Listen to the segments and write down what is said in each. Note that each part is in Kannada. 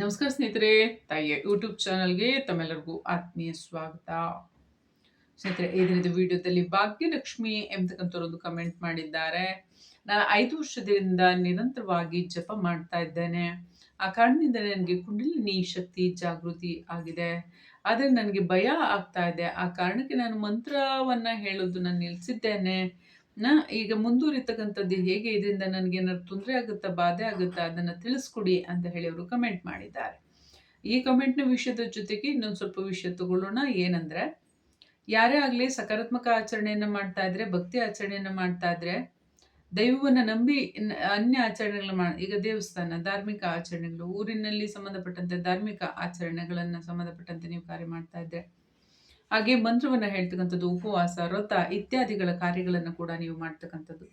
ನಮಸ್ಕಾರ ಸ್ನೇಹಿತರೆ, ತಾಯಿಯ ಯೂಟ್ಯೂಬ್ ಚಾನಲ್ಗೆ ತಮ್ಮೆಲ್ಲರಿಗೂ ಆತ್ಮೀಯ ಸ್ವಾಗತ. ಸ್ನೇಹಿತರೆ, ಈ ದಿನದ ವಿಡಿಯೋದಲ್ಲಿ ಭಾಗ್ಯಲಕ್ಷ್ಮಿ ಎಂಬತಕ್ಕಂಥವ್ರೊಂದು ಕಮೆಂಟ್ ಮಾಡಿದ್ದಾರೆ. ನಾನು ಐದು ವರ್ಷದಿಂದ ನಿರಂತರವಾಗಿ ಜಪ ಮಾಡ್ತಾ ಇದ್ದೇನೆ. ಆ ಕಾರಣದಿಂದ ನನಗೆ ಕುಂಡಲಿನಿ ಶಕ್ತಿ ಜಾಗೃತಿ ಆಗಿದೆ. ಆದರೆ ನನಗೆ ಭಯ ಆಗ್ತಾ ಇದೆ. ಆ ಕಾರಣಕ್ಕೆ ನಾನು ಮಂತ್ರವನ್ನ ಹೇಳೋದು ನಾನು ನಿಲ್ಲಿಸಿದ್ದೇನೆ ನ ಈಗ ಮುಂದುವರಿತಕ್ಕಂಥದ್ದು ಹೇಗೆ ಇದರಿಂದ ನನಗೆ ಏನಾದ್ರು ತೊಂದರೆ ಆಗುತ್ತಾ, ಬಾಧೆ ಆಗುತ್ತಾ ಅದನ್ನು ತಿಳಿಸ್ಕೊಡಿ ಅಂತ ಹೇಳಿ ಅವರು ಕಮೆಂಟ್ ಮಾಡಿದ್ದಾರೆ. ಈ ಕಮೆಂಟ್ನ ವಿಷಯದ ಜೊತೆಗೆ ಇನ್ನೊಂದು ಸ್ವಲ್ಪ ವಿಷಯ ತಗೊಳ್ಳೋಣ. ಏನಂದ್ರೆ, ಯಾರೇ ಆಗಲಿ ಸಕಾರಾತ್ಮಕ ಆಚರಣೆಯನ್ನು ಮಾಡ್ತಾ ಇದ್ರೆ, ಭಕ್ತಿ ಆಚರಣೆಯನ್ನು ಮಾಡ್ತಾ ಇದ್ರೆ, ದೈವವನ್ನು ನಂಬಿ ಅನ್ಯ ಆಚರಣೆಗಳು ಮಾಡ ಈಗ ದೇವಸ್ಥಾನ, ಧಾರ್ಮಿಕ ಆಚರಣೆಗಳು, ಊರಿನಲ್ಲಿ ಸಂಬಂಧಪಟ್ಟಂತೆ ಧಾರ್ಮಿಕ ಆಚರಣೆಗಳನ್ನು ಸಂಬಂಧಪಟ್ಟಂತೆ ನೀವು ಕಾರ್ಯ ಮಾಡ್ತಾ ಇದ್ರೆ ಹಾಗೆ ಮಂತ್ರವನ್ನ ಹೇಳ್ತಕ್ಕಂಥದ್ದು, ಉಪವಾಸ, ವ್ರತ ಇತ್ಯಾದಿಗಳ ಕಾರ್ಯಗಳನ್ನು ಕೂಡ ನೀವು ಮಾಡ್ತಕ್ಕಂಥದ್ದು.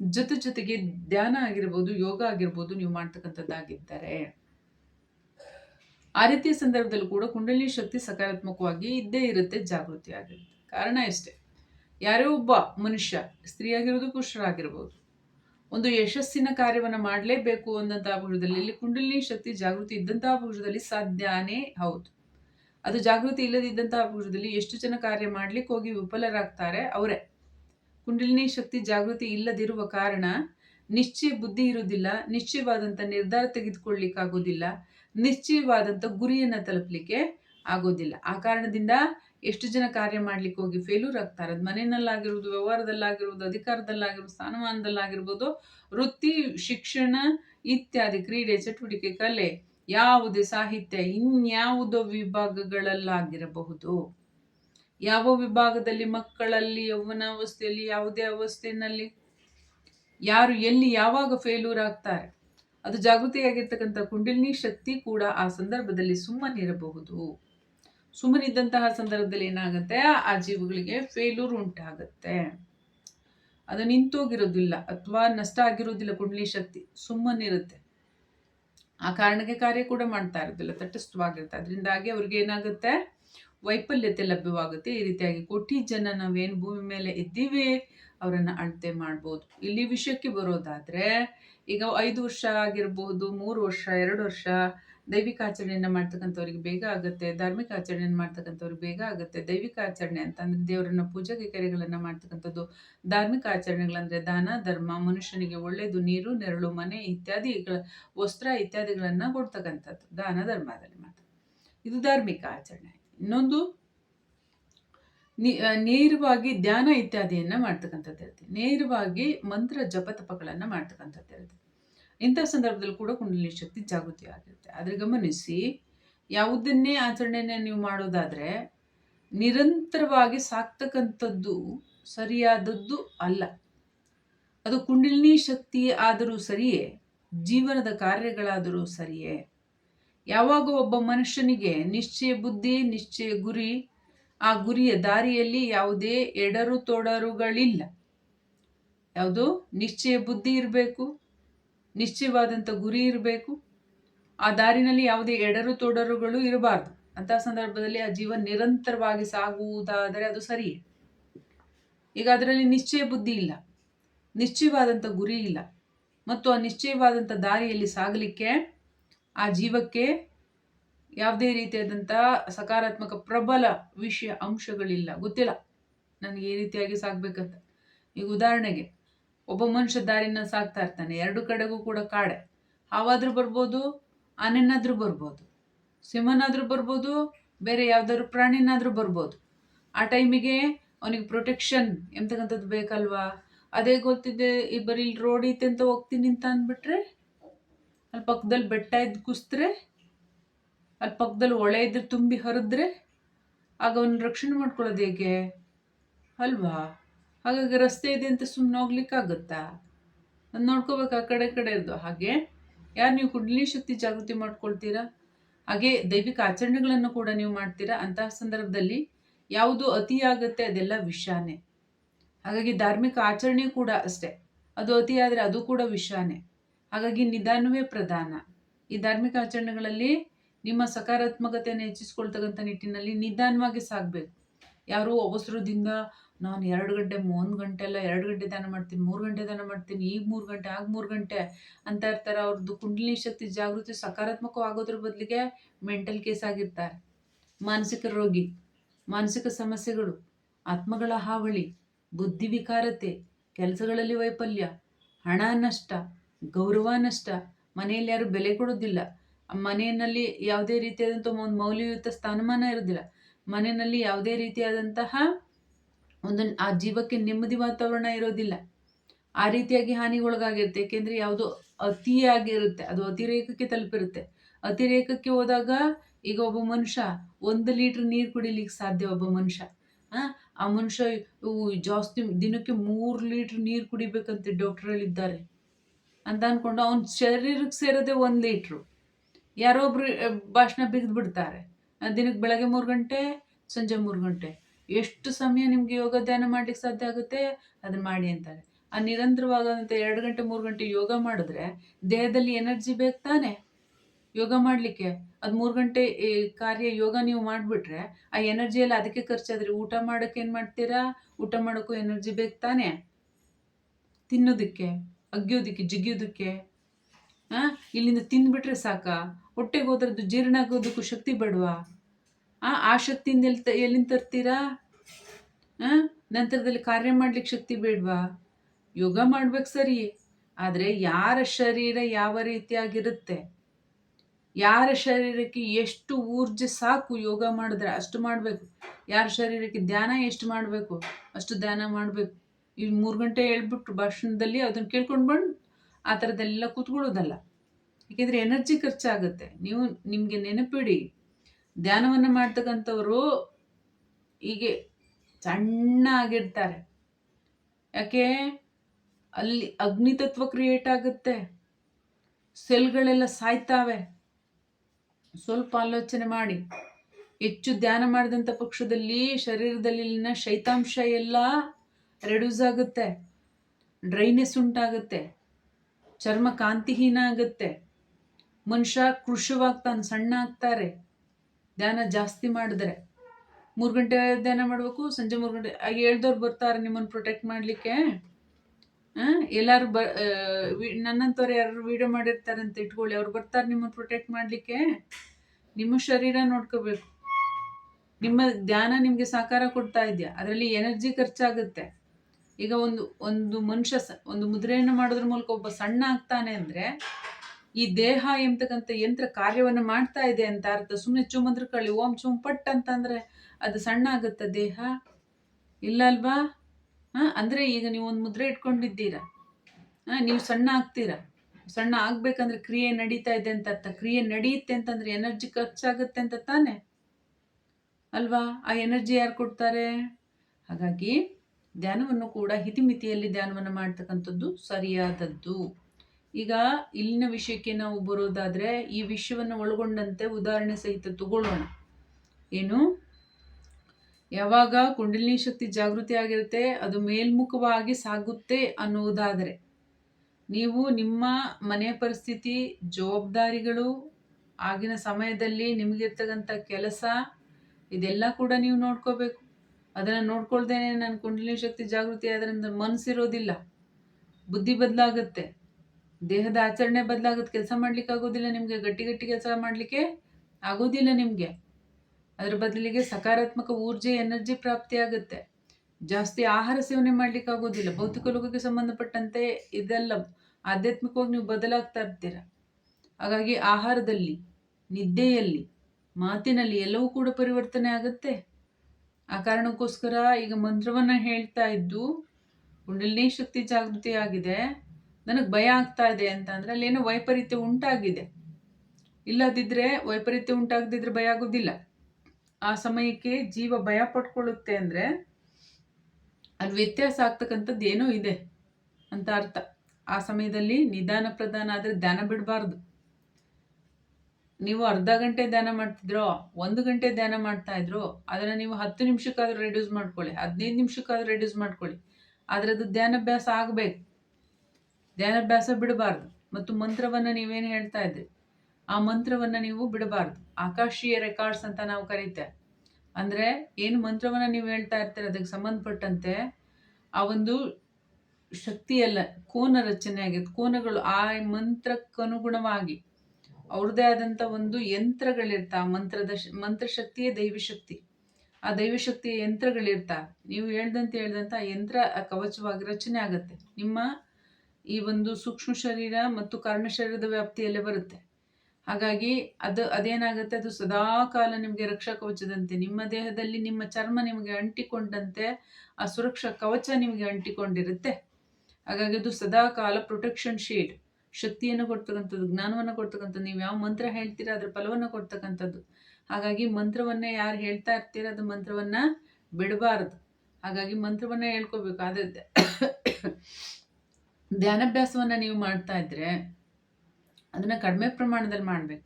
ಜೊತೆ ಜೊತೆಗೆ ಧ್ಯಾನ ಆಗಿರ್ಬೋದು, ಯೋಗ ಆಗಿರ್ಬೋದು ನೀವು ಮಾಡ್ತಕ್ಕಂಥದ್ದಾಗಿದ್ದಾರೆ, ಆ ರೀತಿಯ ಸಂದರ್ಭದಲ್ಲೂ ಕೂಡ ಕುಂಡಲಿ ಶಕ್ತಿ ಸಕಾರಾತ್ಮಕವಾಗಿ ಇದ್ದೇ ಇರುತ್ತೆ, ಜಾಗೃತಿ ಆಗಿರುತ್ತೆ. ಕಾರಣ ಇಷ್ಟೇ ಯಾರೇ ಒಬ್ಬ ಮನುಷ್ಯ ಸ್ತ್ರೀಯಾಗಿರೋದು ಪುರುಷರಾಗಿರ್ಬೋದು ಒಂದು ಯಶಸ್ಸಿನ ಕಾರ್ಯವನ್ನು ಮಾಡಲೇಬೇಕು ಅನ್ನಂತಹ ಪುರುಷದಲ್ಲಿ ಇಲ್ಲಿ ಕುಂಡಲಿನಿ ಶಕ್ತಿ ಜಾಗೃತಿ ಇದ್ದಂತಹ ಪುರುಷದಲ್ಲಿ ಸಾಧ್ಯನೇ ಹೌದು. ಅದು ಜಾಗೃತಿ ಇಲ್ಲದಿದ್ದಂತಹ ಪುರುಷದಲ್ಲಿ ಎಷ್ಟು ಜನ ಕಾರ್ಯ ಮಾಡ್ಲಿಕ್ಕೆ ಹೋಗಿ ವಿಫಲರಾಗ್ತಾರೆ? ಅವರೇ. ಕುಂಡಲಿನಿ ಶಕ್ತಿ ಜಾಗೃತಿ ಇಲ್ಲದಿರುವ ಕಾರಣ ನಿಶ್ಚಯ ಬುದ್ಧಿ ಇರುವುದಿಲ್ಲ ನಿಶ್ಚಯವಾದಂಥ ನಿರ್ಧಾರ ತೆಗೆದುಕೊಳ್ಳಿಕ್ಕಾಗೋದಿಲ್ಲ ನಿಶ್ಚಯವಾದಂಥ ಗುರಿಯನ್ನು ತಲುಪಲಿಕ್ಕೆ ಆಗೋದಿಲ್ಲ ಆ ಕಾರಣದಿಂದ ಎಷ್ಟು ಜನ ಕಾರ್ಯ ಮಾಡ್ಲಿಕ್ಕೆ ಹೋಗಿ ಫೇಲ್ಯೂರ್ ಆಗ್ತಾರೆ? ಅದು ಮನೆಯಲ್ಲಾಗಿರ್ಬೋದು ವ್ಯವಹಾರದಲ್ಲಾಗಿರ್ಬೋದು ಅಧಿಕಾರದಲ್ಲಾಗಿರ್ಬೋದು ಸ್ಥಾನಮಾನದಲ್ಲಾಗಿರ್ಬೋದು, ವೃತ್ತಿ, ಶಿಕ್ಷಣ ಇತ್ಯಾದಿ, ಕ್ರೀಡೆ, ಚಟುವಟಿಕೆ, ಕಲೆ. ಯಾವುದೇ ಸಾಹಿತ್ಯ ಇನ್ಯಾವುದೋ ವಿಭಾಗಗಳಲ್ಲಾಗಿರಬಹುದು. ಯಾವ ವಿಭಾಗದಲ್ಲಿ ಮಕ್ಕಳಲ್ಲಿ, ಯೌವನ ಅವಸ್ಥೆಯಲ್ಲಿ, ಯಾವುದೇ ಅವಸ್ಥೆಯಲ್ಲಿ, ಯಾರು ಎಲ್ಲಿ, ಯಾವಾಗ ಫೇಲ್ಯೂರ್ ಆಗ್ತಾರೆ, ಅದು ಜಾಗೃತಿಯಾಗಿರ್ತಕ್ಕಂಥ ಕುಂಡಲಿನಿ ಶಕ್ತಿ ಕೂಡ ಆ ಸಂದರ್ಭದಲ್ಲಿ ಸುಮ್ಮನಿರಬಹುದು ಸುಮ್ಮನಿದ್ದಂತಹ ಸಂದರ್ಭದಲ್ಲಿ ಏನಾಗುತ್ತೆ? ಆ ಜೀವಗಳಿಗೆ ಫೇಲೂರ್ ಉಂಟಾಗುತ್ತೆ. ಅದು ನಿಂತೋಗಿರೋದಿಲ್ಲ, ಅಥವಾ ನಷ್ಟ ಆಗಿರೋದಿಲ್ಲ ಕುಂಡಲಿ ಶಕ್ತಿ ಸುಮ್ಮನಿರುತ್ತೆ ಆ ಕಾರಣಕ್ಕೆ ಕಾರ್ಯ ಕೂಡ ಮಾಡ್ತಾ ಇರೋದಿಲ್ಲ ತಟಸ್ಥವಾಗಿರುತ್ತೆ. ಅದರಿಂದಾಗಿ ಅವ್ರಿಗೆ ಏನಾಗುತ್ತೆ? ವೈಫಲ್ಯತೆ ಲಭ್ಯವಾಗುತ್ತೆ. ಈ ರೀತಿಯಾಗಿ ಕೋಟಿ ಜನ ನಾವೇನು ಭೂಮಿ ಮೇಲೆ ಇದ್ದೀವಿ, ಅವರನ್ನು ಅಳತೆ ಮಾಡ್ಬೋದು. ಇಲ್ಲಿ ವಿಷಯಕ್ಕೆ ಬರೋದಾದರೆ, ಈಗ ಐದು ವರ್ಷ ಆಗಿರ್ಬೋದು, ಮೂರು ವರ್ಷ, ಎರಡು ವರ್ಷ ದೈವಿಕ ಆಚರಣೆಯನ್ನು ಮಾಡ್ತಕ್ಕಂಥವ್ರಿಗೆ ಬೇಗ ಆಗುತ್ತೆ, ಧಾರ್ಮಿಕ ಆಚರಣೆಯನ್ನು ಮಾಡ್ತಕ್ಕಂಥವ್ರಿಗೆ ಬೇಗ ಆಗುತ್ತೆ. ದೈವಿಕ ಆಚರಣೆ ಅಂತಂದ್ರೆ ದೇವರನ್ನ ಪೂಜಾ ಕೈಕರ್ಯಗಳನ್ನು ಮಾಡ್ತಕ್ಕಂಥದ್ದು. ಧಾರ್ಮಿಕ ಆಚರಣೆಗಳಂದ್ರೆ ದಾನ, ಧರ್ಮ, ಮನುಷ್ಯನಿಗೆ ಒಳ್ಳೆಯದು ನೀರು, ನೆರಳು, ಮನೆ ಇತ್ಯಾದಿಗಳ ವಸ್ತ್ರ ಇತ್ಯಾದಿಗಳನ್ನು ಕೊಡ್ತಕ್ಕಂಥದ್ದು. ದಾನ, ಧರ್ಮದಲ್ಲಿ ಮಾತ್ರ. ಇದು ಧಾರ್ಮಿಕ ಆಚರಣೆ. ಇನ್ನೊಂದು ನೇರವಾಗಿ ಧ್ಯಾನ ಇತ್ಯಾದಿಯನ್ನ ಮಾಡ್ತಕ್ಕಂಥದ್ದು ಇರುತ್ತೆ. ನೇರವಾಗಿ ಮಂತ್ರ ಜಪ ತಪಗಳನ್ನು ಮಾಡ್ತಕ್ಕಂಥದ್ದು ಇರುತ್ತೆ. ಇಂಥ ಸಂದರ್ಭದಲ್ಲಿ ಕೂಡ ಕುಂಡಲಿ ಶಕ್ತಿ ಜಾಗೃತಿ ಆಗಿರುತ್ತೆ. ಆದರೆ ಗಮನಿಸಿ ಯಾವುದನ್ನೇ ಆಚರಣೆಯನ್ನು ನೀವು ಮಾಡೋದಾದರೆ ನಿರಂತರವಾಗಿ ಸಾಕ್ತಕ್ಕಂಥದ್ದು ಸರಿಯಾದದ್ದು ಅಲ್ಲ. ಅದು ಕುಂಡಲಿನಿ ಶಕ್ತಿ ಆದರೂ ಸರಿಯೇ, ಜೀವನದ ಕಾರ್ಯಗಳಾದರೂ ಸರಿಯೇ. ಯಾವಾಗ ಒಬ್ಬ ಮನುಷ್ಯನಿಗೆ ನಿಶ್ಚಯ ಬುದ್ಧಿ, ನಿಶ್ಚಯ ಗುರಿ, ಆ ಗುರಿಯ ದಾರಿಯಲ್ಲಿ ಯಾವುದೇ ಎಡರು ತೊಡರುಗಳಿಲ್ಲ ಯಾವುದು? ನಿಶ್ಚಯ ಬುದ್ಧಿ ಇರಬೇಕು. ನಿಶ್ಚಯವಾದಂಥ ಗುರಿ ಇರಬೇಕು. ಆ ದಾರಿನಲ್ಲಿ ಯಾವುದೇ ಎಡರು ತೊಡರುಗಳು ಇರಬಾರ್ದು. ಅಂತಹ ಸಂದರ್ಭದಲ್ಲಿ ಆ ಜೀವನ ನಿರಂತರವಾಗಿ ಸಾಗುವುದಾದರೆ ಅದು ಸರಿಯೇ. ಈಗ ಅದರಲ್ಲಿ ನಿಶ್ಚಯ ಬುದ್ಧಿ ಇಲ್ಲ. ನಿಶ್ಚಯವಾದಂಥ ಗುರಿ ಇಲ್ಲ. ಮತ್ತು ಆ ನಿಶ್ಚಯವಾದಂಥ ದಾರಿಯಲ್ಲಿ ಸಾಗಲಿಕ್ಕೆ ಆ ಜೀವಕ್ಕೆ ಯಾವುದೇ ರೀತಿಯಾದಂಥ ಸಕಾರಾತ್ಮಕ ಪ್ರಬಲ ವಿಷಯ ಅಂಶಗಳಿಲ್ಲ. ಗೊತ್ತಿಲ್ಲ. ನನಗೆ ಈ ರೀತಿಯಾಗಿ ಸಾಗಬೇಕಂತ. ಈಗ ಉದಾಹರಣೆಗೆ ಒಬ್ಬ ಮನುಷ್ಯ ದಾರಿನ ಸಾಕ್ತಾ ಇರ್ತಾನೆ. ಎರಡು ಕಡೆಗೂ ಕೂಡ ಕಾಡೆ. ಹಾವಾದ್ರೂ ಬರ್ಬೋದು, ಆನೆನಾದರೂ ಬರ್ಬೋದು, ಸಿಂಹನಾದರೂ ಬರ್ಬೋದು, ಬೇರೆ ಯಾವ್ದಾದ್ರು ಪ್ರಾಣಿನಾದರೂ ಬರ್ಬೋದು. ಆ ಟೈಮಿಗೆ ಅವನಿಗೆ ಪ್ರೊಟೆಕ್ಷನ್ ಎಂತಕ್ಕಂಥದ್ದು ಬೇಕಲ್ವಾ? ಅದೇ ಗೊತ್ತಿದೆ ಈ ಬರೀ ಇಲ್ಲಿ ರೋಡ್ ಐತೆ ಅಂತ ಹೋಗ್ತೀನಿ ಅಂತ ಅಂದ್ಬಿಟ್ರೆ, ಅಲ್ಲಿ ಪಕ್ಕದಲ್ಲಿ ಬೆಟ್ಟ ಇದ್ದು ಕುಸಿದ್ರೆ ಅಲ್ಲಿ ಪಕ್ಕದಲ್ಲಿ ಒಳೆ ಇದ್ರೆ ತುಂಬಿ ಹರಿದ್ರೆ, ಆಗ ಅವನ ರಕ್ಷಣೆ ಮಾಡ್ಕೊಳ್ಳೋದು ಹೇಗೆ? ಅಲ್ವಾ? ಹಾಗಾಗಿ ರಸ್ತೆ ಇದೆ ಅಂತ ಸುಮ್ಮನೆ ಹೋಗ್ಲಿಕ್ಕಾಗುತ್ತಾ? ನೋಡ್ಕೋಬೇಕು ಆ ಕಡೆ ಕಡೆ ಇರೋದು. ಹಾಗೆ? ಯಾರು ನೀವು ಕುಂಡಲಿ ಶಕ್ತಿ ಜಾಗೃತಿ ಮಾಡ್ಕೊಳ್ತೀರಾ? ಹಾಗೆ ದೈವಿಕ ಆಚರಣೆಗಳನ್ನು ಕೂಡ ನೀವು ಮಾಡ್ತೀರಾ? ಅಂತಹ ಸಂದರ್ಭದಲ್ಲಿ ಯಾವುದು ಅತಿ ಆಗುತ್ತೆ ಅದೆಲ್ಲ ವಿಷಾನೇ. ಹಾಗಾಗಿ ಧಾರ್ಮಿಕ ಆಚರಣೆ ಕೂಡ ಅಷ್ಟೇ. ಅದು ಅತಿ ಆದರೆ ಅದು ಕೂಡ ವಿಷಾನೇ. ಹಾಗಾಗಿ ನಿಧಾನವೇ ಪ್ರಧಾನ. ಈ ಧಾರ್ಮಿಕ ಆಚರಣೆಗಳಲ್ಲಿ ನಿಮ್ಮ ಸಕಾರಾತ್ಮಕತೆಯನ್ನು ಹೆಚ್ಚಿಸ್ಕೊಳ್ತಕ್ಕಂಥ ನಿಟ್ಟಿನಲ್ಲಿ ನಿಧಾನವಾಗಿ ಸಾಗಬೇಕು. ಯಾರು ಅವಸರದಿಂದ ನಾನು ಎರಡು ಗಂಟೆ ಒಂದು ಗಂಟೆ ಅಲ್ಲ, ಎರಡು ಗಂಟೆ ದಾನ ಮಾಡ್ತೀನಿ, ಮೂರು ಗಂಟೆ ದಾನ ಮಾಡ್ತೀನಿ, ಈಗ ಮೂರು ಗಂಟೆ, ಆಗ ಮೂರು ಗಂಟೆ ಅಂತ ಇರ್ತಾರೆ. ಅವ್ರದ್ದು ಕುಂಡಲಿ ಶಕ್ತಿ ಜಾಗೃತಿ ಸಕಾರಾತ್ಮಕವಾಗೋದ್ರ ಬದಲಿಗೆ ಮೆಂಟಲ್ ಕೇಸ್ ಆಗಿರ್ತಾರೆ. ಮಾನಸಿಕ ರೋಗಿ, ಮಾನಸಿಕ ಸಮಸ್ಯೆಗಳು, ಆತ್ಮಗಳ ಹಾವಳಿ, ಬುದ್ಧಿ ವಿಕಾರತೆ, ಕೆಲಸಗಳಲ್ಲಿ ವೈಫಲ್ಯ, ಹಣ ನಷ್ಟ, ಗೌರವ ನಷ್ಟ, ಮನೆಯಲ್ಲಿ ಯಾರು ಬೆಲೆ ಕೊಡೋದಿಲ್ಲ, ಮನೆಯಲ್ಲಿ ಯಾವುದೇ ರೀತಿಯಾದಂಥ ಒಂದು ಮೌಲ್ಯಯುತ ಸ್ಥಾನಮಾನ ಇರೋದಿಲ್ಲ, ಮನೆಯಲ್ಲಿ ಯಾವುದೇ ರೀತಿಯಾದಂತಹ ಒಂದು ಆ ಜೀವಕ್ಕೆ ನೆಮ್ಮದಿ ವಾತಾವರಣ ಇರೋದಿಲ್ಲ. ಆ ರೀತಿಯಾಗಿ ಹಾನಿಗೊಳಗಾಗಿರುತ್ತೆ. ಏಕೆಂದರೆ ಯಾವುದೋ ಅತಿಯಾಗಿರುತ್ತೆ. ಅದು ಅತಿರೇಕಕ್ಕೆ ತಲುಪಿರುತ್ತೆ. ಅತಿರೇಕಕ್ಕೆ ಹೋದಾಗ ಈಗ ಒಬ್ಬ ಮನುಷ್ಯ ಒಂದು ಲೀಟ್ರ್ ನೀರು ಕುಡಿಲಿಕ್ಕೆ ಸಾಧ್ಯ ಒಬ್ಬ ಮನುಷ್ಯ. ಆ ಮನುಷ್ಯ ಜಾಸ್ತಿ ದಿನಕ್ಕೆ ಮೂರು ಲೀಟ್ರ್ ನೀರು ಕುಡಿಬೇಕಂತ ಡಾಕ್ಟರ್ ಹೇಳಿದ್ದಾರೆ ಅಂತ ಅಂದ್ಕೊಂಡು ಅವನ ಶರೀರಕ್ಕೆ ಸೇರೋದೇ ಒಂದು ಲೀಟ್ರು. ಯಾರೋ ಒಬ್ರು ಭಾಷಣ ಬಿಗಿದ್ಬಿಡ್ತಾರೆ. ದಿನಕ್ಕೆ ಬೆಳಗ್ಗೆ ಮೂರು ಗಂಟೆ, ಸಂಜೆ ಮೂರು ಗಂಟೆ. ಎಷ್ಟು ಸಮಯ ನಿಮಗೆ ಯೋಗ ಧ್ಯಾನ ಮಾಡ್ಲಿಕ್ಕೆ ಸಾಧ್ಯ ಆಗುತ್ತೆ? ಅದನ್ನ ಮಾಡಿ ಅಂತಾರೆ. ಆ ನಿರಂತರವಾದಂಥ ಎರಡು ಗಂಟೆ, ಮೂರು ಗಂಟೆ ಯೋಗ ಮಾಡಿದ್ರೆ ದೇಹದಲ್ಲಿ ಎನರ್ಜಿ ಬೇಕು ತಾನೆ? ಯೋಗ ಮಾಡಲಿಕ್ಕೆ? ಅದು ಮೂರು ಗಂಟೆ ಕಾರ್ಯ ಯೋಗ ನೀವು ಮಾಡಿಬಿಟ್ರೆ ಆ ಎನರ್ಜಿ ಎಲ್ಲ ಅದಕ್ಕೆ ಖರ್ಚಾದ್ರೆ ಊಟ ಮಾಡೋಕ್ಕೆ ಏನು ಮಾಡ್ತೀರಾ? ಊಟ ಮಾಡೋಕ್ಕೂ ಎನರ್ಜಿ ಬೇಕು ತಾನೆ? ತಿನ್ನೋದಕ್ಕೆ ಅಗ್ಯೋದಕ್ಕೆ ಜಿಗಿಯೋದಕ್ಕೆ ಹಾಂ ಇಲ್ಲಿಂದ ತಿಂದ್ಬಿಟ್ರೆ ಸಾಕಾ? ಹೊಟ್ಟೆಗೆ ಹೋದ್ರದ್ದು ಜೀರ್ಣ ಆಗೋದಕ್ಕೂ ಶಕ್ತಿ ಬೇಡವಾ? ಆ ಶಕ್ತಿಯಿಂದ ಎಲ್ಲಿ ಎಲ್ಲಿಂದ ತರ್ತೀರಾ? ನಂತರದಲ್ಲಿ ಕಾರ್ಯ ಮಾಡ್ಲಿಕ್ಕೆ ಶಕ್ತಿ ಬೇಡವಾ? ಯೋಗ ಮಾಡ್ಬೇಕು ಸರಿ, ಆದರೆ ಯಾರ ಶರೀರ ಯಾವ ರೀತಿಯಾಗಿರುತ್ತೆ ಯಾರ ಶರೀರಕ್ಕೆ ಎಷ್ಟು ಊರ್ಜೆ ಸಾಕು ಯೋಗ ಮಾಡಿದ್ರೆ ಅಷ್ಟು ಮಾಡಬೇಕು. ಯಾರ ಶರೀರಕ್ಕೆ ಧ್ಯಾನ ಎಷ್ಟು ಮಾಡಬೇಕು, ಅಷ್ಟು ಧ್ಯಾನ ಮಾಡಬೇಕು. ಈ ಮೂರು ಗಂಟೆ ಹೇಳ್ಬಿಟ್ಟು ಭಾಷಣದಲ್ಲಿ ಅದನ್ನು ಕೇಳ್ಕೊಂಡು ಬಂದು ಆ ಥರದ್ದೆಲ್ಲ ಕೂತ್ಕೊಳ್ಳೋದಲ್ಲ. ಏಕೆಂದರೆ ಎನರ್ಜಿ ಖರ್ಚಾಗುತ್ತೆ. ನೀವು ನಿಮಗೆ ನೆನಪಿಡಿ ಧ್ಯಾನವನ್ನು ಮಾಡ್ತಕ್ಕಂಥವ್ರು ಹೀಗೆ ಸಣ್ಣ ಆಗಿರ್ತಾರೆ ಯಾಕೆ? ಅಲ್ಲಿ ಅಗ್ನಿತತ್ವ ಕ್ರಿಯೇಟ್ ಆಗುತ್ತೆ. ಸೆಲ್ಗಳೆಲ್ಲ ಸಾಯ್ತಾವೆ. ಸ್ವಲ್ಪ ಆಲೋಚನೆ ಮಾಡಿ. ಹೆಚ್ಚು ಧ್ಯಾನ ಮಾಡಿದಂಥ ಪಕ್ಷದಲ್ಲಿ, ಶರೀರದಲ್ಲಿನ ಶೈತಾಂಶ ಎಲ್ಲ ರೆಡ್ಯೂಸ್ ಆಗುತ್ತೆ. ಡ್ರೈನೆಸ್ ಉಂಟಾಗುತ್ತೆ. ಚರ್ಮ ಕಾಂತಿಹೀನ ಆಗುತ್ತೆ. ಮನುಷ್ಯ ಕೃಷವಾಗ್ತಾನೆ ಸಣ್ಣ ಆಗ್ತಾರೆ ಧ್ಯಾನ ಜಾಸ್ತಿ ಮಾಡಿದ್ರೆ. ಮೂರು ಗಂಟೆ ಧ್ಯಾನ ಮಾಡಬೇಕು, ಸಂಜೆ ಮೂರು ಗಂಟೆ ಹೇಳ್ದವ್ರು ಬರ್ತಾರೆ ನಿಮ್ಮನ್ನು ಪ್ರೊಟೆಕ್ಟ್ ಮಾಡಲಿಕ್ಕೆ. ಎಲ್ಲರೂ ಬ ನನ್ನಂಥವ್ರು ಯಾರು ವೀಡಿಯೋ ಮಾಡಿರ್ತಾರೆ ಅಂತ ಇಟ್ಕೊಳ್ಳಿ, ಅವ್ರು ಬರ್ತಾರೆ ನಿಮ್ಮನ್ನು ಪ್ರೊಟೆಕ್ಟ್ ಮಾಡಲಿಕ್ಕೆ. ನಿಮ್ಮ ಶರೀರ ನೋಡ್ಕೋಬೇಕು. ನಿಮ್ಮ ಧ್ಯಾನ ನಿಮಗೆ ಸಹಕಾರ ಕೊಡ್ತಾ ಇದೆಯಾ? ಅದರಲ್ಲಿ ಎನರ್ಜಿ ಖರ್ಚಾಗುತ್ತೆ. ಈಗ ಒಂದು ಒಂದು ಮನುಷ್ಯ ಒಂದು ಮುದ್ರೆಯನ್ನು ಮಾಡೋದ್ರ ಮೂಲಕ ಒಬ್ಬ ಸಣ್ಣ ಆಗ್ತಾನೆ ಅಂದರೆ ಈ ದೇಹ ಎಂಬತಕ್ಕಂಥ ಯಂತ್ರ ಕಾರ್ಯವನ್ನು ಮಾಡ್ತಾ ಇದೆ ಅಂತ ಅರ್ಥ. ಸುಮ್ಮನೆ ಚುಮಂದ್ರ ಕಳಿ ಓಂ ಚುಮ್ ಪಟ್ ಅಂತಂದರೆ ಅದು ಸಣ್ಣ ಆಗುತ್ತೆ ದೇಹ? ಇಲ್ಲ ಅಲ್ವಾ? ಹಾಂ, ಅಂದರೆ ಈಗ ನೀವು ಒಂದು ಮುದ್ರೆ ಇಟ್ಕೊಂಡಿದ್ದೀರಾ. ಹಾಂ, ನೀವು ಸಣ್ಣ ಆಗ್ತೀರಾ. ಸಣ್ಣ ಆಗ್ಬೇಕಂದ್ರೆ ಕ್ರಿಯೆ ನಡೀತಾ ಇದೆ ಅಂತ ಅರ್ಥ. ಕ್ರಿಯೆ ನಡೆಯುತ್ತೆ ಅಂತಂದ್ರೆ ಎನರ್ಜಿ ಖರ್ಚಾಗುತ್ತೆ ಅಂತ ತಾನೆ? ಅಲ್ವಾ? ಆ ಎನರ್ಜಿ ಯಾರು ಕೊಡ್ತಾರೆ? ಹಾಗಾಗಿ ಧ್ಯಾನವನ್ನು ಕೂಡ ಹಿತಿಮಿತಿಯಲ್ಲಿ ಧ್ಯಾನವನ್ನು ಮಾಡ್ತಕ್ಕಂಥದ್ದು ಸರಿಯಾದದ್ದು. ಈಗ ಇಲ್ಲಿನ ವಿಷಯಕ್ಕೆ ನಾವು ಬರೋದಾದರೆ ಈ ವಿಷಯವನ್ನು ಒಳಗೊಂಡಂತೆ ಉದಾಹರಣೆ ಸಹಿತ ತಗೊಳ್ಳೋಣ. ಏನು? ಯಾವಾಗ ಕುಂಡಲಿನಿ ಶಕ್ತಿ ಜಾಗೃತಿ ಆಗಿರುತ್ತೆ, ಅದು ಮೇಲ್ಮುಖವಾಗಿ ಸಾಗುತ್ತೆ ಅನ್ನುವುದಾದರೆ, ನೀವು ನಿಮ್ಮ ಮನೆ ಪರಿಸ್ಥಿತಿ, ಜವಾಬ್ದಾರಿಗಳು, ಆಗಿನ ಸಮಯದಲ್ಲಿ ನಿಮಗಿರ್ತಕ್ಕಂಥ ಕೆಲಸ, ಇದೆಲ್ಲ ಕೂಡ ನೀವು ನೋಡ್ಕೋಬೇಕು. ಅದನ್ನು ನೋಡ್ಕೊಳ್ದೇನೆ ನನ್ನ ಕುಂಡಲಿನಿ ಶಕ್ತಿ ಜಾಗೃತಿ ಆದ್ರಿಂದ ಮನಸ್ಸಿರೋದಿಲ್ಲ ಬುದ್ಧಿ ಬದಲಾಗುತ್ತೆ. ದೇಹದ ಆಚರಣೆ ಬದಲಾಗುತ್ತೆ ಕೆಲಸ ಮಾಡ್ಲಿಕ್ಕೆ ಆಗೋದಿಲ್ಲ ನಿಮಗೆ, ಗಟ್ಟಿ ಗಟ್ಟಿ ಕೆಲಸ ಮಾಡಲಿಕ್ಕೆ ಆಗೋದಿಲ್ಲ ನಿಮಗೆ. ಅದರ ಬದಲಿಗೆ ಸಕಾರಾತ್ಮಕ ಊರ್ಜೆ, ಎನರ್ಜಿ ಪ್ರಾಪ್ತಿ ಆಗುತ್ತೆ. ಜಾಸ್ತಿ ಆಹಾರ ಸೇವನೆ ಮಾಡ್ಲಿಕ್ಕೆ ಆಗೋದಿಲ್ಲ. ಭೌತಿಕ ಲೋಕಕ್ಕೆ ಸಂಬಂಧಪಟ್ಟಂತೆ ಇದೆಲ್ಲ ಆಧ್ಯಾತ್ಮಿಕವಾಗಿ ನೀವು ಬದಲಾಗ್ತಾ ಇರ್ತೀರ? ಹಾಗಾಗಿ ಆಹಾರದಲ್ಲಿ, ನಿದ್ದೆಯಲ್ಲಿ, ಮಾತಿನಲ್ಲಿ ಎಲ್ಲವೂ ಕೂಡ ಪರಿವರ್ತನೆ ಆಗುತ್ತೆ. ಆ ಕಾರಣಕ್ಕೋಸ್ಕರ ಈಗ ಮಂತ್ರವನ್ನು ಹೇಳ್ತಾ ಇದ್ದು, ಕುಂಡಲಿನಿ ಶಕ್ತಿ ಜಾಗೃತಿ ಆಗಿದೆ ನನಗೆ ಭಯ ಆಗ್ತಾ ಇದೆ ಅಂತ ಅಂದರೆ ಅಲ್ಲೇನೋ ವೈಪರೀತ್ಯ ಉಂಟಾಗಿದೆ. ಇಲ್ಲದಿದ್ದರೆ ವೈಪರೀತ್ಯ ಉಂಟಾಗದಿದ್ರೆ ಭಯ ಆಗೋದಿಲ್ಲ. ಆ ಸಮಯಕ್ಕೆ ಜೀವ ಭಯ ಪಟ್ಕೊಳ್ಳುತ್ತೆ ಅಂದರೆ ಅಲ್ಲಿ ವ್ಯತ್ಯಾಸ ಆಗ್ತಕ್ಕಂಥದ್ದು ಏನೋ ಇದೆ ಅಂತ ಅರ್ಥ. ಆ ಸಮಯದಲ್ಲಿ ನಿಧಾನ ಪ್ರಧಾನ ಆದರೆ ಧ್ಯಾನ ಬಿಡಬಾರ್ದು. ನೀವು ಅರ್ಧ ಗಂಟೆ ಧ್ಯಾನ ಮಾಡ್ತಿದ್ರೋ, ಒಂದು ಗಂಟೆ ಧ್ಯಾನ ಮಾಡ್ತಾ ಇದ್ರು, ಅದನ್ನು ನೀವು ಹತ್ತು ನಿಮಿಷಕ್ಕಾದ್ರೂ ರೆಡ್ಯೂಸ್ ಮಾಡ್ಕೊಳ್ಳಿ, ಹದಿನೈದು ನಿಮಿಷಕ್ಕಾದ್ರೂ ರೆಡ್ಯೂಸ್ ಮಾಡ್ಕೊಳ್ಳಿ. ಆದರೆ ಅದು ಧ್ಯಾನಾಭ್ಯಾಸ ಆಗಬೇಕು. ಧ್ಯಾನಾಭ್ಯಾಸ ಬಿಡಬಾರ್ದು. ಮತ್ತು ಮಂತ್ರವನ್ನು ನೀವೇನು ಹೇಳ್ತಾ ಇದ್ದೆ ಆ ಮಂತ್ರವನ್ನು ನೀವು ಬಿಡಬಾರ್ದು. ಆಕಾಶೀಯ ರೆಕಾರ್ಡ್ಸ್ ಅಂತ ನಾವು ಕರೀತೇವೆ ಅಂದರೆ ಏನು ಮಂತ್ರವನ್ನು ನೀವು ಹೇಳ್ತಾ ಇರ್ತೀರ, ಅದಕ್ಕೆ ಸಂಬಂಧಪಟ್ಟಂತೆ ಆ ಒಂದು ಶಕ್ತಿಯಲ್ಲ, ಕೋನ ರಚನೆ ಆಗಿರುತ್ತೆ. ಕೋನಗಳು ಆ ಮಂತ್ರಕ್ಕನುಗುಣವಾಗಿ ಅವ್ರದ್ದೇ ಆದಂಥ ಒಂದು ಯಂತ್ರಗಳಿರ್ತಾ ಮಂತ್ರದ ಮಂತ್ರಶಕ್ತಿಯೇ ದೈವಿ ಶಕ್ತಿ ಆ ದೈವಶಕ್ತಿಯ ಯಂತ್ರಗಳಿರ್ತಾ, ನೀವು ಹೇಳ್ದಂತೆ ಆ ಯಂತ್ರ ಕವಚವಾಗಿ ರಚನೆ ಆಗುತ್ತೆ. ನಿಮ್ಮ ಈ ಒಂದು ಸೂಕ್ಷ್ಮ ಶರೀರ ಮತ್ತು ಕಾರಣ ಶರೀರದ ವ್ಯಾಪ್ತಿಯಲ್ಲೇ ಬರುತ್ತೆ. ಹಾಗಾಗಿ ಅದು ಅದೇನಾಗುತ್ತೆ? ಅದು ಸದಾ ಕಾಲ ನಿಮಗೆ ರಕ್ಷಾ ಕವಚದಂತೆ ನಿಮ್ಮ ದೇಹದಲ್ಲಿ ನಿಮ್ಮ ಚರ್ಮ ನಿಮಗೆ ಅಂಟಿಕೊಂಡಂತೆ, ಆ ಸುರಕ್ಷಾ ಕವಚ ನಿಮಗೆ ಅಂಟಿಕೊಂಡಿರುತ್ತೆ. ಹಾಗಾಗಿ ಅದು ಸದಾ ಕಾಲ ಪ್ರೊಟೆಕ್ಷನ್ ಶೀಲ್ಡ್ ಶಕ್ತಿಯನ್ನು ಕೊಡ್ತಕ್ಕಂಥದ್ದು, ಜ್ಞಾನವನ್ನು ಕೊಡ್ತಕ್ಕಂಥದ್ದು. ನೀವು ಯಾವ ಮಂತ್ರ ಹೇಳ್ತೀರಾ, ಅದ್ರ ಫಲವನ್ನು ಕೊಡ್ತಕ್ಕಂಥದ್ದು. ಹಾಗಾಗಿ ಮಂತ್ರವನ್ನೇ ಯಾರು ಹೇಳ್ತಾ ಇರ್ತೀರ, ಅದು ಮಂತ್ರವನ್ನ ಬಿಡಬಾರದು. ಹಾಗಾಗಿ ಮಂತ್ರವನ್ನ ಹೇಳ್ಕೋಬೇಕು. ಆದರೆ ಧ್ಯಾನಾಭ್ಯಾಸವನ್ನ ನೀವು ಮಾಡ್ತಾ ಇದ್ರೆ ಅದನ್ನ ಕಡಿಮೆ ಪ್ರಮಾಣದಲ್ಲಿ ಮಾಡಬೇಕು.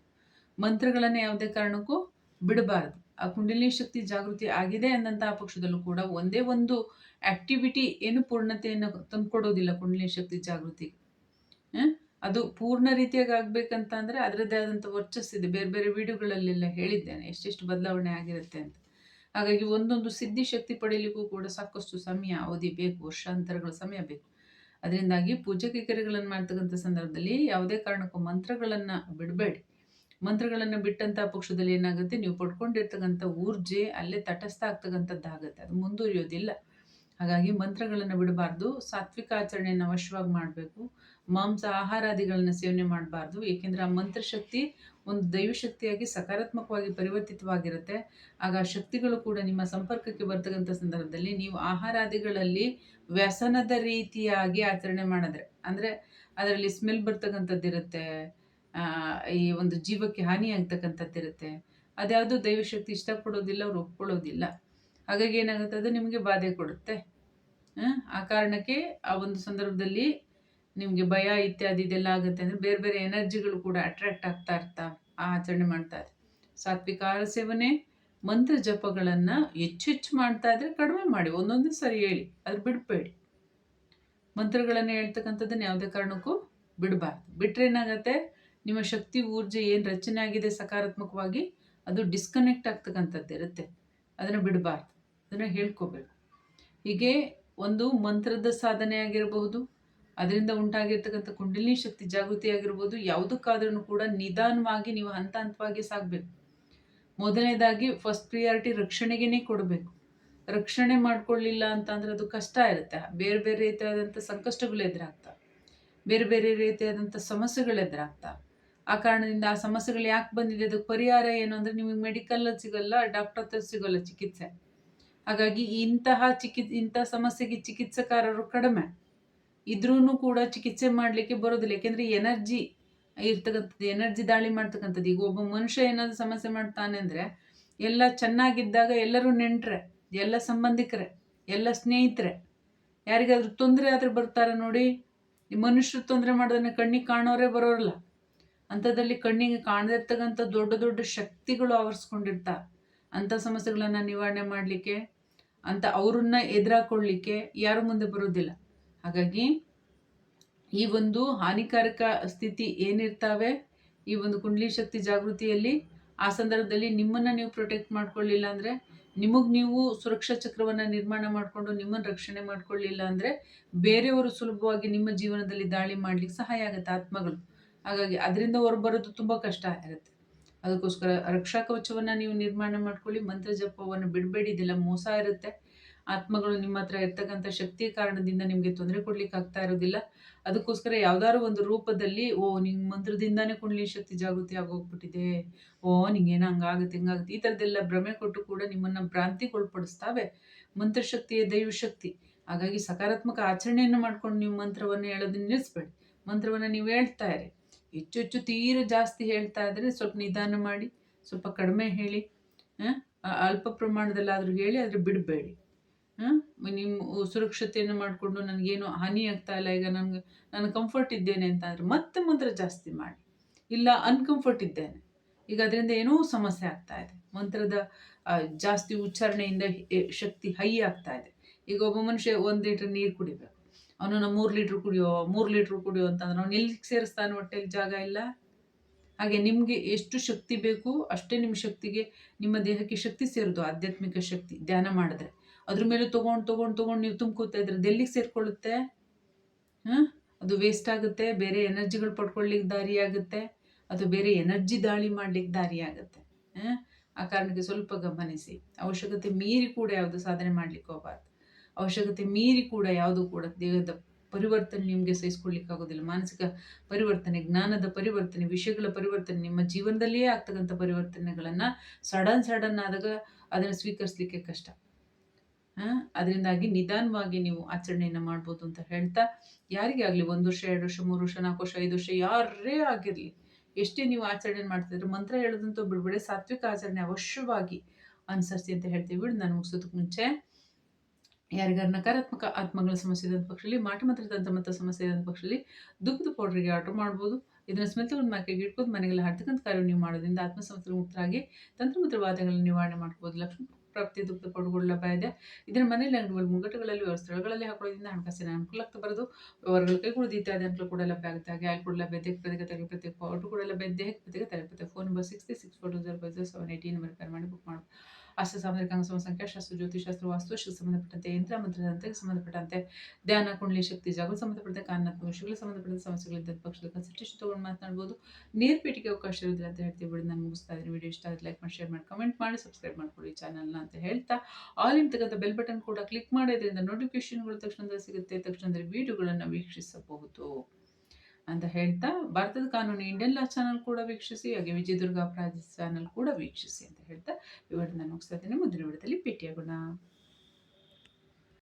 ಮಂತ್ರಗಳನ್ನು ಯಾವುದೇ ಕಾರಣಕ್ಕೂ ಬಿಡಬಾರದು. ಆ ಕುಂಡಲಿನಿ ಶಕ್ತಿ ಜಾಗೃತಿ ಆಗಿದೆ ಅಂದಂತಹ ಪಕ್ಷದಲ್ಲೂ ಕೂಡ ಒಂದೇ ಒಂದು ಆಕ್ಟಿವಿಟಿ ಏನು ಪೂರ್ಣತೆಯನ್ನು ತಂದುಕೊಡೋದಿಲ್ಲ ಕುಂಡಲಿನಿ ಶಕ್ತಿ ಜಾಗೃತಿ. ಅದು ಪೂರ್ಣ ರೀತಿಯಾಗಿ ಆಗ್ಬೇಕಂತ ಅಂದರೆ ಅದರದ್ದೇ ಆದಂಥ ವರ್ಚಸ್ಸಿದೆ ಬೇರೆ ಬೇರೆ ವಿಡಿಯೋಗಳಲ್ಲೆಲ್ಲ ಹೇಳಿದ್ದೇನೆ. ಎಷ್ಟೆಷ್ಟು ಬದಲಾವಣೆ ಆಗಿರುತ್ತೆ ಅಂತ. ಹಾಗಾಗಿ ಒಂದೊಂದು ಸಿದ್ಧಿ ಶಕ್ತಿ ಪಡೆಯಲಿಕ್ಕೂ ಕೂಡ ಸಾಕಷ್ಟು ಸಮಯ ಅವಧಿ ಬೇಕು. ವರ್ಷಾಂತರಗಳ ಸಮಯ ಬೇಕು. ಅದರಿಂದಾಗಿ ಪೂಜೆ ಕೈಕರ್ಯಗಳನ್ನು ಮಾಡ್ತಕ್ಕಂಥ ಸಂದರ್ಭದಲ್ಲಿ ಯಾವುದೇ ಕಾರಣಕ್ಕೂ ಮಂತ್ರಗಳನ್ನು ಬಿಡಬೇಡಿ. ಮಂತ್ರಗಳನ್ನು ಬಿಟ್ಟಂಥ ಪಕ್ಷದಲ್ಲಿ ಏನಾಗುತ್ತೆ? ನೀವು ಪಡ್ಕೊಂಡಿರ್ತಕ್ಕಂಥ ಊರ್ಜೆ ಅಲ್ಲೇ ತಟಸ್ಥ ಆಗ್ತಕ್ಕಂಥದ್ದಾಗುತ್ತೆ. ಅದು ಮುಂದುವರಿಯೋದಿಲ್ಲ. ಹಾಗಾಗಿ ಮಂತ್ರಗಳನ್ನು ಬಿಡಬಾರ್ದು, ಸಾತ್ವಿಕ ಆಚರಣೆಯನ್ನು ಅವಶ್ಯವಾಗಿ ಮಾಡಬೇಕು. ಮಾಂಸ ಆಹಾರಾದಿಗಳನ್ನು ಸೇವನೆ ಮಾಡಬಾರ್ದು. ಏಕೆಂದರೆ ಆ ಮಂತ್ರಶಕ್ತಿ ಒಂದು ದೈವಶಕ್ತಿಯಾಗಿ ಸಕಾರಾತ್ಮಕವಾಗಿ ಪರಿವರ್ತಿತವಾಗಿರುತ್ತೆ. ಆಗ ಆ ಶಕ್ತಿಗಳು ಕೂಡ ನಿಮ್ಮ ಸಂಪರ್ಕಕ್ಕೆ ಬರ್ತಕ್ಕಂಥ ಸಂದರ್ಭದಲ್ಲಿ ನೀವು ಆಹಾರಾದಿಗಳಲ್ಲಿ ವ್ಯಸನದ ರೀತಿಯಾಗಿ ಆಚರಣೆ ಮಾಡಿದ್ರೆ, ಅಂದರೆ ಅದರಲ್ಲಿ ಸ್ಮೆಲ್ ಬರ್ತಕ್ಕಂಥದ್ದಿರುತ್ತೆ ಈ ಒಂದು ಜೀವಕ್ಕೆ ಹಾನಿ ಆಗ್ತಕ್ಕಂಥದ್ದಿರುತ್ತೆ ಅದ್ಯಾವುದು ದೈವಶಕ್ತಿ ಇಷ್ಟಪಡೋದಿಲ್ಲ, ಅವ್ರು ಒಪ್ಕೊಳ್ಳೋದಿಲ್ಲ. ಹಾಗಾಗಿ ಏನಾಗುತ್ತೆ ಅದು ನಿಮಗೆ ಬಾಧೆ ಕೊಡುತ್ತೆ. ಆ ಕಾರಣಕ್ಕೆ ಆ ಒಂದು ಸಂದರ್ಭದಲ್ಲಿ ನಿಮಗೆ ಭಯ ಇತ್ಯಾದಿ ಇದೆಲ್ಲ ಆಗುತ್ತೆ ಅಂದರೆ ಬೇರೆ ಬೇರೆ ಎನರ್ಜಿಗಳು ಕೂಡ ಅಟ್ರಾಕ್ಟ್ ಆಗ್ತಾ ಇರ್ತಾ, ಆ ಆಚರಣೆ ಮಾಡ್ತಾ ಇದೆ ಸಾತ್ವಿಕ ಆಹಾರ ಸೇವನೆ, ಮಂತ್ರ ಜಪಗಳನ್ನು ಹೆಚ್ಚು ಹೆಚ್ಚು ಮಾಡ್ತಾ ಇದ್ರೆ ಕಡಿಮೆ ಮಾಡಿ, ಒಂದೊಂದು ಸರಿ ಹೇಳಿ, ಅದು ಬಿಡಬೇಡಿ. ಮಂತ್ರಗಳನ್ನು ಹೇಳ್ತಕ್ಕಂಥದ್ದನ್ನು ಯಾವುದೇ ಕಾರಣಕ್ಕೂ ಬಿಡಬಾರ್ದು. ಬಿಟ್ಟರೆ ಏನಾಗುತ್ತೆ, ನಿಮ್ಮ ಶಕ್ತಿ, ಊರ್ಜೆ ಏನು ರಚನೆ ಆಗಿದೆ ಸಕಾರಾತ್ಮಕವಾಗಿ, ಅದು ಡಿಸ್ಕನೆಕ್ಟ್ ಆಗ್ತಕ್ಕಂಥದ್ದು ಇರುತ್ತೆ ಅದನ್ನು ಬಿಡಬಾರ್ದು. ಅದನ್ನು ಹೇಳ್ಕೋಬೇಕು. ಹೀಗೆ ಒಂದು ಮಂತ್ರದ ಸಾಧನೆ ಆಗಿರಬಹುದು, ಅದರಿಂದ ಉಂಟಾಗಿರ್ತಕ್ಕಂಥ ಕುಂಡಲಿನಿ ಶಕ್ತಿ ಜಾಗೃತಿ ಆಗಿರ್ಬೋದು ಯಾವುದಕ್ಕಾದ್ರೂ ಕೂಡ ನಿಧಾನವಾಗಿ ನೀವು ಹಂತ ಹಂತವಾಗಿ ಸಾಗಬೇಕು. ಮೊದಲನೇದಾಗಿ ಫಸ್ಟ್ ಪ್ರಿಯಾರಿಟಿ ರಕ್ಷಣೆಗೇನೆ ಕೊಡಬೇಕು. ರಕ್ಷಣೆ ಮಾಡ್ಕೊಳ್ಳಿಲ್ಲ ಅಂತ ಅದು ಕಷ್ಟ ಇರುತ್ತೆ. ಬೇರೆ ಬೇರೆ ರೀತಿಯಾದಂಥ ಸಂಕಷ್ಟಗಳು ಎದುರಾಗ್ತಾ, ಬೇರೆ ಬೇರೆ ರೀತಿಯಾದಂಥ ಸಮಸ್ಯೆಗಳು ಎದುರಾಗ್ತಾ, ಆ ಕಾರಣದಿಂದ ಆ ಸಮಸ್ಯೆಗಳು ಯಾಕೆ ಬಂದಿದೆ, ಅದಕ್ಕೆ ಪರಿಹಾರ ಏನು ಅಂದರೆ ನಿಮಗೆ ಮೆಡಿಕಲ್ ಸಿಗಲ್ಲ ಡಾಕ್ಟರ್ ಹತ್ರ ಸಿಗೋಲ್ಲ ಚಿಕಿತ್ಸೆ. ಹಾಗಾಗಿ ಇಂತಹ ಚಿಕಿತ್ ಇಂಥ ಸಮಸ್ಯೆಗೆ ಚಿಕಿತ್ಸಕಾರರು ಕಡಿಮೆ. ಇದ್ರೂ ಕೂಡ ಚಿಕಿತ್ಸೆ ಮಾಡಲಿಕ್ಕೆ ಬರೋದಿಲ್ಲ. ಯಾಕೆಂದರೆ ಎನರ್ಜಿ ಇರ್ತಕ್ಕಂಥದ್ದು, ಎನರ್ಜಿ ದಾಳಿ ಮಾಡ್ತಕ್ಕಂಥದ್ದು. ಈಗ ಒಬ್ಬ ಮನುಷ್ಯ ಏನಾದರೂ ಸಮಸ್ಯೆ ಮಾಡ್ತಾನೆ ಅಂದರೆ ಎಲ್ಲ ಚೆನ್ನಾಗಿದ್ದಾಗ ಎಲ್ಲರೂ ನೆಂಟ್ರೆ, ಎಲ್ಲ ಸಂಬಂಧಿಕರೆ, ಎಲ್ಲ ಸ್ನೇಹಿತರೆ. ಯಾರಿಗಾದ್ರೂ ತೊಂದರೆ ಆದರೆ ಬರ್ತಾರೆ ನೋಡಿ. ಈ ಮನುಷ್ಯರು ತೊಂದರೆ ಮಾಡೋದನ್ನ ಕಣ್ಣಿಗೆ ಕಾಣೋರೇ ಬರೋರಲ್ಲ. ಅಂಥದ್ರಲ್ಲಿ ಕಣ್ಣಿಗೆ ಕಾಣದಿರ್ತಕ್ಕಂಥ ದೊಡ್ಡ ದೊಡ್ಡ ಶಕ್ತಿಗಳು ಆವರಿಸ್ಕೊಂಡಿರ್ತಾರೆ ಅಂಥ ಸಮಸ್ಯೆಗಳನ್ನು ನಿವಾರಣೆ ಮಾಡಲಿಕ್ಕೆ, ಅಂತ ಅವ್ರನ್ನ ಎದುರಾಕೊಳ್ಳಿಕ್ಕೆ ಯಾರು ಮುಂದೆ ಬರೋದಿಲ್ಲ. ಹಾಗಾಗಿ ಈ ಒಂದು ಹಾನಿಕಾರಕ ಸ್ಥಿತಿ ಏನಿರ್ತಾವೆ, ಈ ಒಂದು ಕುಂಡ್ಲಿ ಶಕ್ತಿ ಜಾಗೃತಿಯಲ್ಲಿ ಆ ಸಂದರ್ಭದಲ್ಲಿ ನಿಮ್ಮನ್ನ ನೀವು ಪ್ರೊಟೆಕ್ಟ್ ಮಾಡ್ಕೊಳ್ಳಿಲ್ಲ ಅಂದ್ರೆ, ನಿಮಗೆ ನೀವು ಸುರಕ್ಷಾ ಚಕ್ರವನ್ನ ನಿರ್ಮಾಣ ಮಾಡಿಕೊಂಡು ನಿಮ್ಮನ್ನು ರಕ್ಷಣೆ ಮಾಡ್ಕೊಳ್ಳಿಲ್ಲ ಅಂದ್ರೆ, ಬೇರೆಯವರು ಸುಲಭವಾಗಿ ನಿಮ್ಮ ಜೀವನದಲ್ಲಿ ದಾಳಿ ಮಾಡ್ಲಿಕ್ಕೆ ಸಹಾಯ ಆಗುತ್ತೆ ಆತ್ಮಗಳು. ಹಾಗಾಗಿ ಅದರಿಂದ ಹೊರಬರೋದು ತುಂಬಾ ಕಷ್ಟ ಆಗುತ್ತೆ. ಅದಕ್ಕೋಸ್ಕರ ರಕ್ಷಾ ಕವಚವನ್ನ ನೀವು ನಿರ್ಮಾಣ ಮಾಡ್ಕೊಳ್ಳಿ, ಮಂತ್ರ ಜಪವನ್ನು ಬಿಡಬೇಡಿ, ಇದೆಲ್ಲ ಮೋಸ ಇರುತ್ತೆ. ಆತ್ಮಗಳು ನಿಮ್ಮ ಹತ್ರ ಇರ್ತಕ್ಕಂಥ ಶಕ್ತಿಯ ಕಾರಣದಿಂದ ನಿಮಗೆ ತೊಂದರೆ ಕೊಡ್ಲಿಕ್ಕೆ ಆಗ್ತಾ ಇರೋದಿಲ್ಲ. ಅದಕ್ಕೋಸ್ಕರ ಯಾವ್ದಾದ್ರು ಒಂದು ರೂಪದಲ್ಲಿ, ಓ ನಿಂಗೆ ಮಂತ್ರದಿಂದಾನೇ ಕುಂಡ್ಲಿ ಶಕ್ತಿ ಜಾಗೃತಿ ಆಗೋಗ್ಬಿಟ್ಟಿದೆ. ಓ, ನಿಂಗೇನೋ ಹಂಗಾಗುತ್ತೆ, ಹಿಂಗಾಗುತ್ತೆ. ಈ ಥರದ್ದೆಲ್ಲ ಭ್ರಮೆ ಕೊಟ್ಟು ಕೂಡ ನಿಮ್ಮನ್ನ ಮಂತ್ರಶಕ್ತಿಯ ದೈವ ದೈವಶಕ್ತಿ. ಹಾಗಾಗಿ ಸಕಾರಾತ್ಮಕ ಆಚರಣೆಯನ್ನು ಮಾಡ್ಕೊಂಡು ನೀವು ಮಂತ್ರವನ್ನು ಹೇಳೋದನ್ನ ನಿಲ್ಲಿಸ್ಬೇಡಿ. ಮಂತ್ರವನ್ನು ನೀವು ಹೇಳ್ತಾ ಇರಿ. ಹೆಚ್ಚು ಹೆಚ್ಚು ತೀರ ಜಾಸ್ತಿ ಹೇಳ್ತಾ ಇದ್ರೆ ಸ್ವಲ್ಪ ನಿಧಾನ ಮಾಡಿ, ಸ್ವಲ್ಪ ಕಡಿಮೆ ಹೇಳಿ ಅಲ್ಪ ಪ್ರಮಾಣದಲ್ಲಾದರೂ ಹೇಳಿ, ಆದರೆ ಬಿಡಬೇಡಿ. ನಿಮ್ಮ ಸುರಕ್ಷತೆಯನ್ನು ಮಾಡಿಕೊಂಡು ನನಗೇನು ಹಾನಿ ಆಗ್ತಾ ಇಲ್ಲ, ಈಗ ನನಗೆ, ನಾನು ಕಂಫರ್ಟ್ ಇದ್ದೇನೆ ಅಂತ ಮತ್ತೆ ಮಂತ್ರ ಜಾಸ್ತಿ ಮಾಡಿ. ಇಲ್ಲ ಅನ್ಕಂಫರ್ಟ್ ಇದ್ದೇನೆ. ಈಗ ಅದರಿಂದ ಏನೋ ಸಮಸ್ಯೆ ಆಗ್ತಾ ಇದೆ. ಮಂತ್ರದ ಜಾಸ್ತಿ ಉಚ್ಚಾರಣೆಯಿಂದ ಶಕ್ತಿ ಹೈ ಆಗ್ತಾ ಇದೆ. ಈಗ ಒಬ್ಬ ಮನುಷ್ಯ ಒಂದು ಲೀಟ್ರ್ ನೀರು ಕುಡಿಬೇಕು. ಅವನನ್ನು ಮೂರು ಲೀಟ್ರ್ ಕುಡಿಯೋ, ಮೂರು ಲೀಟ್ರ್ ಕುಡಿಯೋ ಅಂತಂದ್ರೆ ಅವ್ನು ಎಲ್ಲಿ ಸೇರಿಸ್ತಾನೆ ಹೊಟ್ಟೆಲಿ ಜಾಗ ಇಲ್ಲ? ಹಾಗೆ ನಿಮಗೆ ಎಷ್ಟು ಶಕ್ತಿ ಬೇಕು ಅಷ್ಟೇ ನಿಮ್ಮ ಶಕ್ತಿಗೆ ನಿಮ್ಮ ದೇಹಕ್ಕೆ ಶಕ್ತಿ ಸೇರೋದು, ಆಧ್ಯಾತ್ಮಿಕ ಶಕ್ತಿ, ಧ್ಯಾನ ಮಾಡಿದ್ರೆ. ಅದ್ರ ಮೇಲೆ ತೊಗೊಂಡು ತೊಗೊಂಡು ತೊಗೊಂಡು ನೀವು ತುಂಬ್ಕೋತಾ ಇದ್ರೆ ಎಲ್ಲಿಗೆ ಸೇರಿಕೊಳ್ಳುತ್ತೆ? ಹಾಂ? ಅದು ವೇಸ್ಟ್ ಆಗುತ್ತೆ, ಬೇರೆ ಎನರ್ಜಿಗಳು ಪಡ್ಕೊಳ್ಳಿಕ್ಕೆ ದಾರಿ ಆಗುತ್ತೆ, ಅದು ಬೇರೆ ಎನರ್ಜಿ ದಾಳಿ ಮಾಡ್ಲಿಕ್ಕೆ ದಾರಿ ಆಗುತ್ತೆ. ಆ ಕಾರಣಕ್ಕೆ ಸ್ವಲ್ಪ ಗಮನಿಸಿ. ಅವಶ್ಯಕತೆ ಮೀರಿ ಕೂಡ ಯಾವುದು ಸಾಧನೆ ಮಾಡ್ಲಿಕ್ಕೆ ಹೋಗಬಾರ್ದು. ಅವಶ್ಯಕತೆ ಮೀರಿ ಕೂಡ ಯಾವುದು ಕೂಡ ದೇಹದ ಪರಿವರ್ತನೆ ನಿಮಗೆ ಆಗೋದಿಲ್ಲ. ಮಾನಸಿಕ ಪರಿವರ್ತನೆ, ಜ್ಞಾನದ ಪರಿವರ್ತನೆ, ವಿಷಯಗಳ ಪರಿವರ್ತನೆ, ನಿಮ್ಮ ಜೀವನದಲ್ಲಿಯೇ ಆಗ್ತಕ್ಕಂಥ ಪರಿವರ್ತನೆಗಳನ್ನು ಸಡನ್ ಸಡನ್ ಆದಾಗ ಅದನ್ನು ಸ್ವೀಕರಿಸಲಿಕ್ಕೆ ಕಷ್ಟ. ಅದರಿಂದಾಗಿ ನಿಧಾನವಾಗಿ ನೀವು ಆಚರಣೆಯನ್ನು ಮಾಡ್ಬೋದು ಅಂತ ಹೇಳ್ತಾ, ಯಾರಿಗೇ ಆಗಲಿ ಒಂದು ವರ್ಷ, ಎರಡು ವರ್ಷ, ಮೂರು ವರ್ಷ, ನಾಲ್ಕು ವರ್ಷ, ಐದು ವರ್ಷ, ಯಾರೇ ಆಗಿರಲಿ, ಎಷ್ಟೇ ನೀವು ಆಚರಣೆ ಮಾಡ್ತಿದ್ರೆ ಮಂತ್ರ ಹೇಳೋದಂತೂ ಬಿಡ್ಬೇಡಿ, ಸಾತ್ವಿಕ ಆಚರಣೆ ಅವಶ್ಯವಾಗಿ ಅನುಸರಿಸಿ ಅಂತ ಹೇಳ್ತೀವಿ. ನಾನು ಮುಗಿಸೋದಕ್ಕೆ ಮುಂಚೆ ಯಾರಿಗಾರ ನಕಾರಾತ್ಮಕ ಆತ್ಮಗಳ ಸಮಸ್ಯೆ ಇದ್ದ ಪಕ್ಷದಲ್ಲಿ, ಮಾಟ ಮಂತ್ರ ತಂತ್ರ ಸಮಸ್ಯೆ ಇದ್ದ ಪಕ್ಷದಲ್ಲಿ ದುಗ್ಧದ ಪೌಡ್ರಿಗೆ ಆರ್ಡರ್ ಮಾಡ್ಬೋದು. ಇದನ್ನು ಒಂದು ಮ್ಯಾಕೆಗೆ ಇಟ್ಕೊಂಡು ಮನೆಗೆಲ್ಲ ಹರ್ತಕ್ಕಂಥ ಕಾರ್ಯ ನೀವು ಮಾಡೋದ್ರಿಂದ ಆತ್ಮ ಸಮಸ್ಯೆ ಮುಕ್ತರಾಗಿ ತಂತ್ರ ವಾದಗಳನ್ನು ನಿವಾರಣೆ ಮಾಡ್ಬೋದು. ಲಕ್ಷ್ಮಿ ಪ್ರಾಪ್ತಿ ದುಗ್ಧ ಪೌಡರ್ಗಳು ಲಭ್ಯ ಇದೆ. ಇದನ್ನು ಮನೆಯಲ್ಲಿ ಅಂಗಡಿಗಳು ಮುಂಗಟ್ಟುಗಳಲ್ಲಿ ಸ್ಥಳಗಳಲ್ಲಿ ಹಾಕೊಳ್ಳೋದ್ರಿಂದ ಹಣಕಾಸಿನ ಅನುಕೂಲ ಬರೋದು. ವ್ಯವಹಾರಗಳು ಕೈಗೊಳ್ಳೋದು ಇತ್ಯಾದಿ ಅನುಕೂಲ ಕೂಡ ಲಭ್ಯ ಆಗುತ್ತೆ. ಹಾಗೆ ಆಯ್ಲ್ ಕೂಡ ಲಭ್ಯ ದೇಹ ಪ್ರತಿಗೆ ತಲೆ ಪ್ರತಿ ಪೌಡರ್ ಕೂಡ ಲಭ್ಯ ದೇಹಕ್ಕೆ ಪ್ರತಿಗೆ ತಲೆ phone number six three six four two zero five zero seven eighty number ಮಾಡಿ ಬುಕ್ ಮಾಡಿ ಅಷ್ಟ ಸಾಮರಿಕ ಸಂಖ್ಯಾಶಾಸ್ತ್ರ ಜ್ಯೋತಿಶಾಸ್ತ್ರ ವಾಸ್ತುಶಿಗೆ ಸಂಬಂಧಪಟ್ಟಂತೆ ಯಂತ್ರ ಮಂತ್ರದಂತೆ ಸಂಬಂಧಪಟ್ಟಂತೆ ಧ್ಯಾನ, ಕುಂಡಲಿ, ಶಕ್ತಿ ಜಾಗ ಸಂಬಂಧಪಟ್ಟಂತೆ ಕಾರಣಾತ್ಮಕ ವಿಷಯಗಳಿಗೆ ಸಂಬಂಧಪಟ್ಟಂತೆ ಸಮಸ್ಯೆಗಳಿದ್ದ ಪಕ್ಷದ ಕನ್ಸಲ್ಟೇಷನ್ ತೊಗೊಂಡು ಮಾತನಾಡ್ಬೋದು. ನೇರ ಪೇಟಿಗೆ ಅವಕಾಶ ಇರೋದಿಲ್ಲ ಅಂತ ಹೇಳ್ತೀವಿ ಬಿಡಿ, ನಾನು ಮುಗಿಸ್ತಾ ಇದ್ದೀನಿ. ವಿಡಿಯೋ ಇಷ್ಟ ಆದ್ರೆ ಲೈಕ್ ಮಾಡಿ ಶೇರ್ ಮಾಡಿ ಕಮೆಂಟ್ ಮಾಡಿ ಸಬ್ಸ್ಕ್ರೈಬ್ ಮಾಡ್ಕೊಳ್ಳಿ ಚಾನಲ್ನ ಅಂತ ಹೇಳ್ತಾ. ಆಲ್ ಇರ್ತಕ್ಕಂಥ ಬೆಲ್ ಬಟನ್ ಕೂಡ ಕ್ಲಿಕ್ ಮಾಡೋದ್ರಿಂದ ನೋಟಿಫಿಕೇಶನ್ಗಳು ತಕ್ಷಣದಲ್ಲಿ ಸಿಗುತ್ತೆ. ತಕ್ಷಣದಲ್ಲಿ ವಿಡಿಯೋಗಳನ್ನು ವೀಕ್ಷಿಸಬಹುದು. ಅಂತ ಹೇಳ್ತಾ ಭಾರತದ ಕಾನೂನು ಇಂಡಿಯನ್ ಲಾ ಚಾನಲ್ ಕೂಡ ವೀಕ್ಷಿಸಿ ಹಾಗೆ ವಿಜಯದುರ್ಗ ಅಪರಾಧ ಚಾನಲ್ ಕೂಡ ವೀಕ್ಷಿಸಿ ಅಂತ ಹೇಳ್ತಾ ವಿವರಣೆ ಮುಗಿಸ್ತಾ ಇದ್ದೀನಿ. ಮುಂದಿನ ವಿಡಿಯೋದಲ್ಲಿ ಭೇಟಿಯಾಗೋಣ.